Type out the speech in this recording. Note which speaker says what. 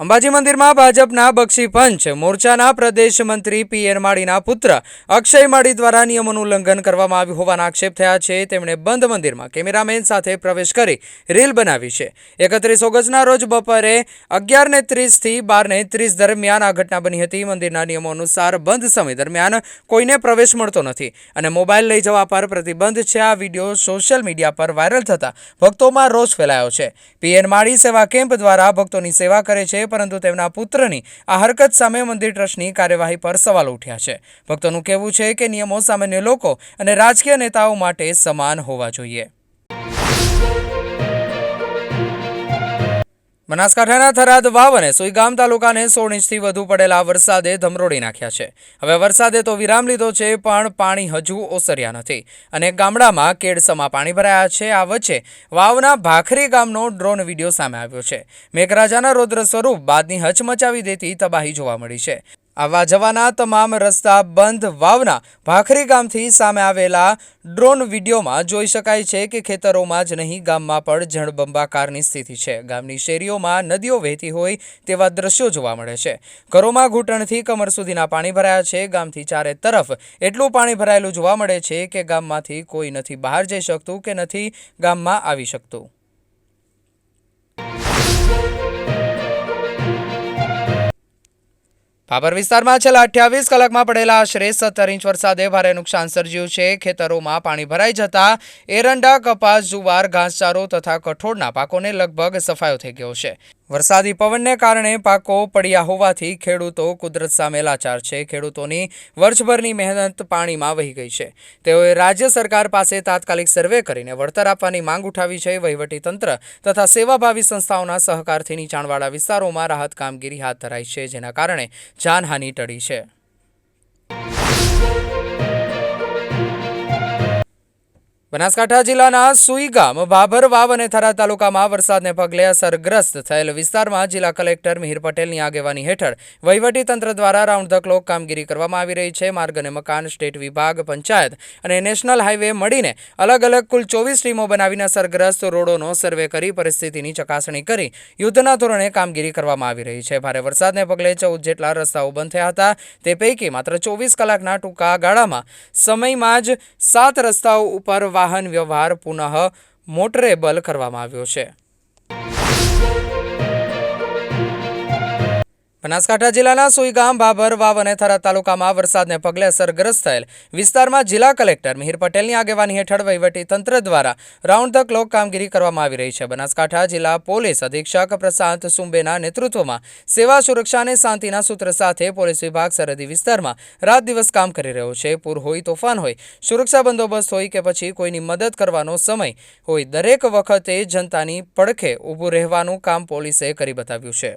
Speaker 1: અંબાજી મંદિરમાં ભાજપના બક્ષી પંચ, મોરચાના પ્રદેશ મંત્રી પી એન માળીના પુત્ર, અક્ષય માળી દ્વારા નિયમોનું ઉલ્લંઘન કરવામાં આવ્યું હોવાના આક્ષેપ થયા છે. તેમણે બંધ મંદિરમાં કેમેરામેન સાથે પ્રવેશ કરી રીલ બનાવી છે. એકત્રીસ ઓગસ્ટના રોજ બપોરે અગિયારને ત્રીસથી બારને ત્રીસ દરમિયાન આ ઘટના બની હતી. મંદિરના નિયમો અનુસાર બંધ સમય દરમિયાન કોઈને પ્રવેશ મળતો નથી અને મોબાઈલ લઈ જવા પર પ્રતિબંધ છે. આ વીડિયો સોશિયલ મીડિયા પર વાયરલ થતા ભક્તોમાં રોષ ફેલાયો છે. પીએન માળી સેવા કેમ્પ દ્વારા ભક્તોની સેવા કરે છે પરંતુ તેમના પુત્રની આ હરકત સામે મંદિર ટ્રસ્ટની કાર્યવાહી પર સવાલ ઉઠ્યા છે. ભક્તોનું કહેવું છે કે નિયમો સામાન્ય લોકો અને રાજકીય નેતાઓ માટે સમાન હોવા જોઈએ. બનાસકાંઠાના થરાદ વાવ અને સુઈગામ તાલુકાને સોળ ઇંચથી વધુ પડેલા વરસાદે ધમરોડી નાખ્યા છે. હવે વરસાદે તો વિરામ લીધો છે, પણ પાણી હજુ ઓસર્યા નથી અને ગામડામાં કેડસમાં પાણી ભરાયા છે. આ વચ્ચે વાવના ભાખરી ગામનો ડ્રોન વીડિયો સામે આવ્યો છે. મેઘરાજાના રૌદ્ર સ્વરૂપ બાદની હચમચાવી દેતી તબાહી જોવા મળી છે. આવા જવાના તમામ રસ્તા બંધ વાવના ભાખરી ગામથી સામે આવેલા ડ્રોન વિડીયોમાં જોઈ શકાય છે કે ખેતરોમાં જ નહીં, ગામમાં પણ જળબંબાકારની સ્થિતિ છે. ગામની શેરીઓમાં નદીઓ વહેતી હોય તેવા દ્રશ્યો જોવા મળે છે. ઘરોમાં ઘૂંટણથી કમર સુધીના પાણી ભરાયા છે. ગામથી ચારે તરફ એટલું પાણી ભરાયેલું જોવા મળે છે કે ગામમાંથી કોઈ નથી બહાર જઈ શકતું કે નથી ગામમાં આવી શકતું. ભાભર વિસ્તારમાં છેલ્લા અઠ્યાવીસ કલાકમાં પડેલા આશરે સત્તર ઇંચ વરસાદે ભારે નુકસાન સર્જ્યું છે. ખેતરોમાં પાણી ભરાઈ જતા એરંડા, કપાસ, જુવાર, ઘાસચારો તથા કઠોળના પાકોને લગભગ સફાયો થઈ ગયો છે. વરસાદી પવનને કારણે પાકો પડ્યા હોવાથી ખેડૂતો કુદરત સામે લાચાર છે. ખેડૂતોની વર્ષભરની મહેનત પાણીમાં વહી ગઈ છે. તેઓએ રાજ્ય સરકાર પાસે તાત્કાલિક સર્વે કરીને વળતર આપવાની માંગ ઉઠાવી છે. વહીવટીતંત્ર તથા સેવાભાવી સંસ્થાઓના સહકારથી નીચાણવાળા વિસ્તારોમાં રાહત કામગીરી હાથ ધરાઈ છે. જેના કારણે જાનહાનિ ટળી છે. બનાસકાંઠા જિલ્લાના સુઈગામ ભાભર વાવ અને થરા તાલુકામાં વરસાદને પગલે અસરગ્રસ્ત થયેલ વિસ્તારમાં જિલ્લા કલેક્ટર મિહિર પટેલની આગેવાની હેઠળ વહીવટીતંત્ર દ્વારા રાઉન્ડ ધ ક્લોક કામગીરી કરવામાં આવી રહી છે. માર્ગ અને મકાન, સ્ટેટ વિભાગ, પંચાયત અને નેશનલ હાઈવે મળીને અલગ અલગ કુલ ચોવીસ ટીમો બનાવીને અસરગ્રસ્ત રોડોનો સર્વે કરી પરિસ્થિતિની ચકાસણી કરી યુદ્ધના ધોરણે કામગીરી કરવામાં આવી રહી છે. ભારે વરસાદને પગલે ચૌદ જેટલા રસ્તાઓ બંધ થયા હતા. તે પૈકી માત્ર ચોવીસ કલાકના ટૂંકા ગાળામાં સમયમાં જ સાત રસ્તાઓ ઉપર વાહન વ્યવહાર પુનઃ મોટરેબલ કરવામાં આવ્યો છે. બનાસકાંઠા જિલ્લાના સુઈગામ, ભાભર, વાવ અને થરા તાલુકામાં વરસાદને પગલે અસરગ્રસ્ત થયેલ વિસ્તારમાં જિલ્લા કલેક્ટર મિહિર પટેલની આગેવાની હેઠળ તંત્ર દ્વારા રાઉન્ડ ધ ક્લોક કામગીરી કરવામાં આવી રહી છે. બનાસકાંઠા જિલ્લા પોલીસ અધિક્ષક પ્રશાંત સુંબેના નેતૃત્વમાં સેવા, સુરક્ષા અને શાંતિના સૂત્ર સાથે પોલીસ વિભાગ સરહદી વિસ્તારમાં રાત દિવસ કામ કરી રહ્યો છે. પૂર હોય, તોફાન હોય, સુરક્ષા બંદોબસ્ત હોય કે પછી કોઈની મદદ કરવાનો સમય હોય, દરેક વખતે જનતાની પડખે ઊભું રહેવાનું કામ પોલીસે કરી બતાવ્યું છે.